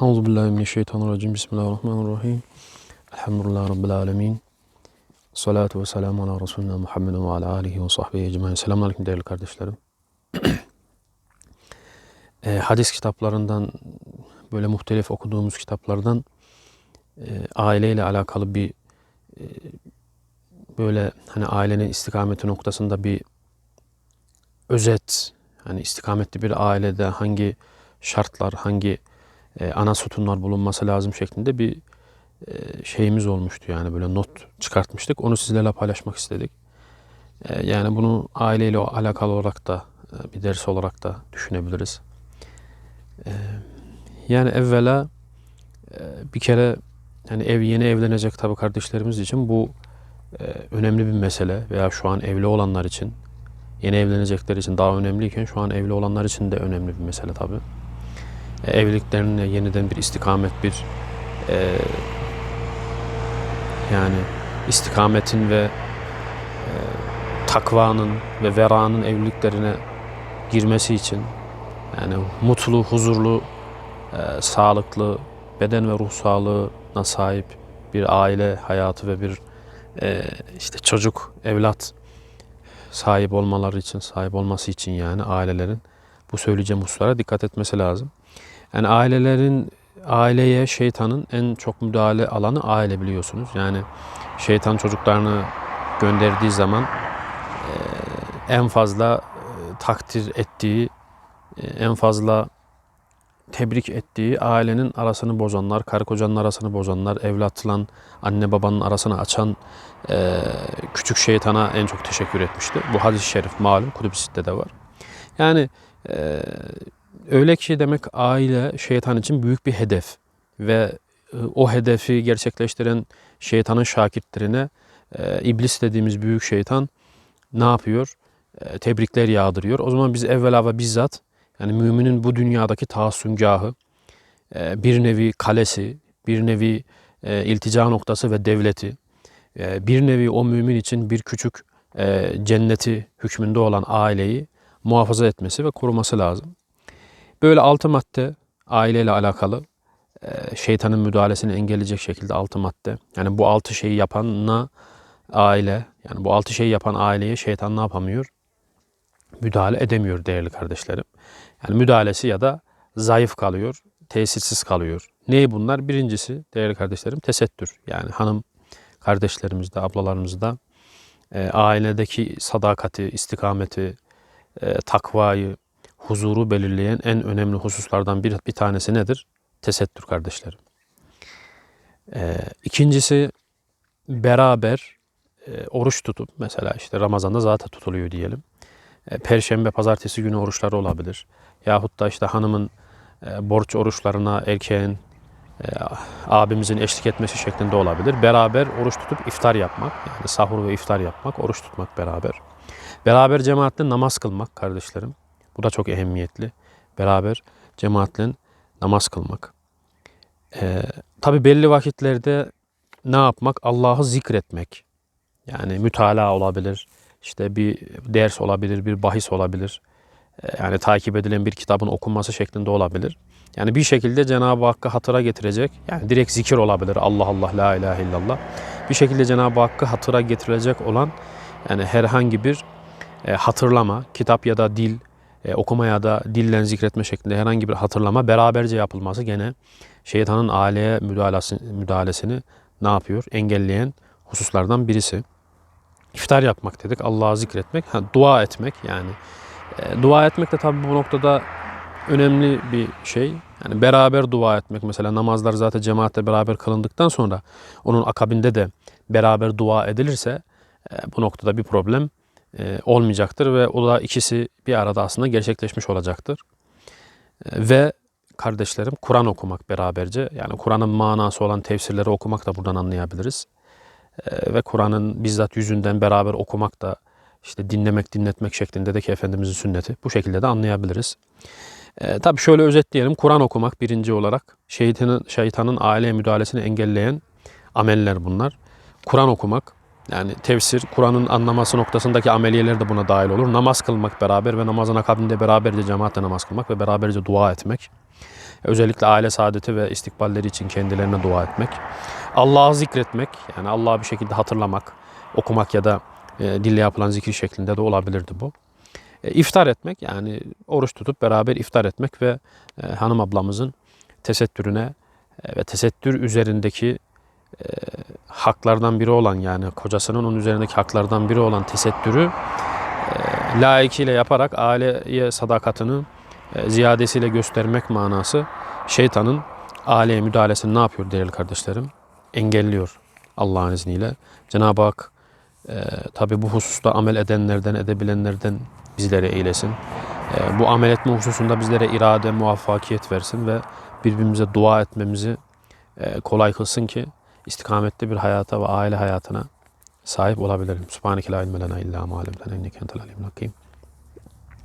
Euzu billahi mineşşeytanirracim. Bismillahirrahmanirrahim. Elhamdülillahi rabbil alamin. Salatu ve selamu ala Resulina Muhammedin ve ala alihi ve sahbihi ecmaîn. Selamünaleyküm değerli kardeşlerim. e, hadis kitaplarından böyle muhtelif okuduğumuz kitaplardan e, aileyle alakalı bir e, böyle hani ailenin istikameti noktasında bir özet hani istikametli bir ailede hangi şartlar, hangi e, ana sütunlar bulunması lazım şeklinde bir e, şeyimiz olmuştu yani böyle not çıkartmıştık. Onu sizlerle paylaşmak istedik. E, yani bunu aileyle alakalı olarak da e, bir ders olarak da düşünebiliriz. E, yani evvela e, bir kere yani ev yeni evlenecek tabii kardeşlerimiz için bu e, önemli bir mesele veya şu an evli olanlar için yeni evlenecekler için daha önemliyken şu an evli olanlar için de önemli bir mesele tabii. E, evliliklerine yeniden bir istikamet, bir e, yani istikametin ve e, takvanın ve veranın evliliklerine girmesi için yani mutlu, huzurlu, e, sağlıklı, beden ve ruh sağlığına sahip bir aile hayatı ve bir e, işte çocuk, evlat sahip olmaları için, sahip olması için yani ailelerin bu söyleyeceğim hususlara dikkat etmesi lazım. Yani ailelerin aileye şeytanın en çok müdahale alanı aile biliyorsunuz. Yani şeytan çocuklarını gönderdiği zaman en fazla takdir ettiği, en fazla tebrik ettiği ailenin arasını bozanlar, karı kocanın arasını bozanlar, evlatla anne babanın arasını açan e, küçük şeytana en çok teşekkür etmişti. Bu hadis-i şerif malum Kudüs'te de var. Yani e, öyle ki demek aile şeytan için büyük bir hedef ve e, o hedefi gerçekleştiren şeytanın şakirtlerine e, iblis dediğimiz büyük şeytan ne yapıyor? E, tebrikler yağdırıyor. O zaman biz evvela ve bizzat yani müminin bu dünyadaki taassüngahı, e, bir nevi kalesi, bir nevi iltica noktası ve devleti, bir nevi o mümin için bir küçük cenneti hükmünde olan aileyi muhafaza etmesi ve koruması lazım. Böyle altı madde aileyle alakalı e, şeytanın müdahalesini engelleyecek şekilde altı madde. Yani bu altı şeyi yapanla aile, yani bu altı şeyi yapan aileye şeytan ne yapamıyor? Müdahale edemiyor değerli kardeşlerim. Yani müdahalesi ya da zayıf kalıyor, tesissiz kalıyor. Neyi bunlar? Birincisi değerli kardeşlerim tesettür. Yani hanım kardeşlerimizde, ablalarımızda e, ailedeki sadakati, istikameti, e, takvayı, huzuru belirleyen en önemli hususlardan bir, bir tanesi nedir? Tesettür kardeşlerim. E, ikincisi beraber e, oruç tutup mesela işte Ramazan'da zaten tutuluyor diyelim. E, Perşembe, pazartesi günü oruçları olabilir. Yahut da işte hanımın e, borç oruçlarına erkeğin e, abimizin eşlik etmesi şeklinde olabilir. Beraber oruç tutup iftar yapmak, yani sahur ve iftar yapmak, oruç tutmak beraber. Beraber cemaatle namaz kılmak kardeşlerim. Bu da çok ehemmiyetli. Beraber cemaatle namaz kılmak. Ee, Tabi belli vakitlerde ne yapmak? Allah'ı zikretmek. Yani mütalaa olabilir, işte bir ders olabilir, bir bahis olabilir. Ee, yani takip edilen bir kitabın okunması şeklinde olabilir. Yani bir şekilde Cenab-ı Hakk'ı hatıra getirecek. Yani direkt zikir olabilir. Allah Allah la ilahe illallah. Bir şekilde Cenab-ı Hakk'ı hatıra getirilecek olan yani herhangi bir hatırlama, kitap ya da dil, e, okuma ya da dillen zikretme şeklinde herhangi bir hatırlama beraberce yapılması gene şeytanın aileye müdahalesi, müdahalesini ne yapıyor? Engelleyen hususlardan birisi. İftar yapmak dedik. Allah'ı zikretmek, ha, dua etmek yani. E, dua etmek de tabii bu noktada önemli bir şey. Yani beraber dua etmek mesela namazlar zaten cemaatle beraber kılındıktan sonra onun akabinde de beraber dua edilirse e, bu noktada bir problem e, olmayacaktır ve o da ikisi bir arada aslında gerçekleşmiş olacaktır. E, ve kardeşlerim Kur'an okumak beraberce yani Kur'an'ın manası olan tefsirleri okumak da buradan anlayabiliriz. E, ve Kur'an'ın bizzat yüzünden beraber okumak da işte dinlemek, dinletmek şeklinde de ki Efendimizin sünneti bu şekilde de anlayabiliriz. E, tabii şöyle özetleyelim. Kur'an okumak birinci olarak şeytanın, şeytanın aileye müdahalesini engelleyen ameller bunlar. Kur'an okumak, yani tefsir, Kur'an'ın anlaması noktasındaki ameliyeler de buna dahil olur. Namaz kılmak beraber ve namazın akabinde beraberce cemaatle namaz kılmak ve beraberce dua etmek. Özellikle aile saadeti ve istikballeri için kendilerine dua etmek. Allah'ı zikretmek, yani Allah'ı bir şekilde hatırlamak, okumak ya da e, dille yapılan zikir şeklinde de olabilirdi bu. E, iftar etmek, yani oruç tutup beraber iftar etmek ve e, hanım ablamızın tesettürüne e, ve tesettür üzerindeki e, haklardan biri olan yani kocasının onun üzerindeki haklardan biri olan tesettürü e, layıkıyla yaparak aileye sadakatini e, ziyadesiyle göstermek manası şeytanın aileye müdahalesini ne yapıyor değerli kardeşlerim? Engelliyor Allah'ın izniyle. Cenab-ı Hak e, tabi bu hususta amel edenlerden, edebilenlerden bizlere eylesin. E, bu amel etme hususunda bizlere irade, muvaffakiyet versin ve birbirimize dua etmemizi e, kolay kılsın ki istikametli bir hayata ve aile hayatına sahip olabilirim. Subhaneke la ilme lena illa ma allamtena inneke entel alimul hakim.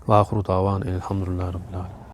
Ve ahiru davan elhamdülillahi rabbil alemin.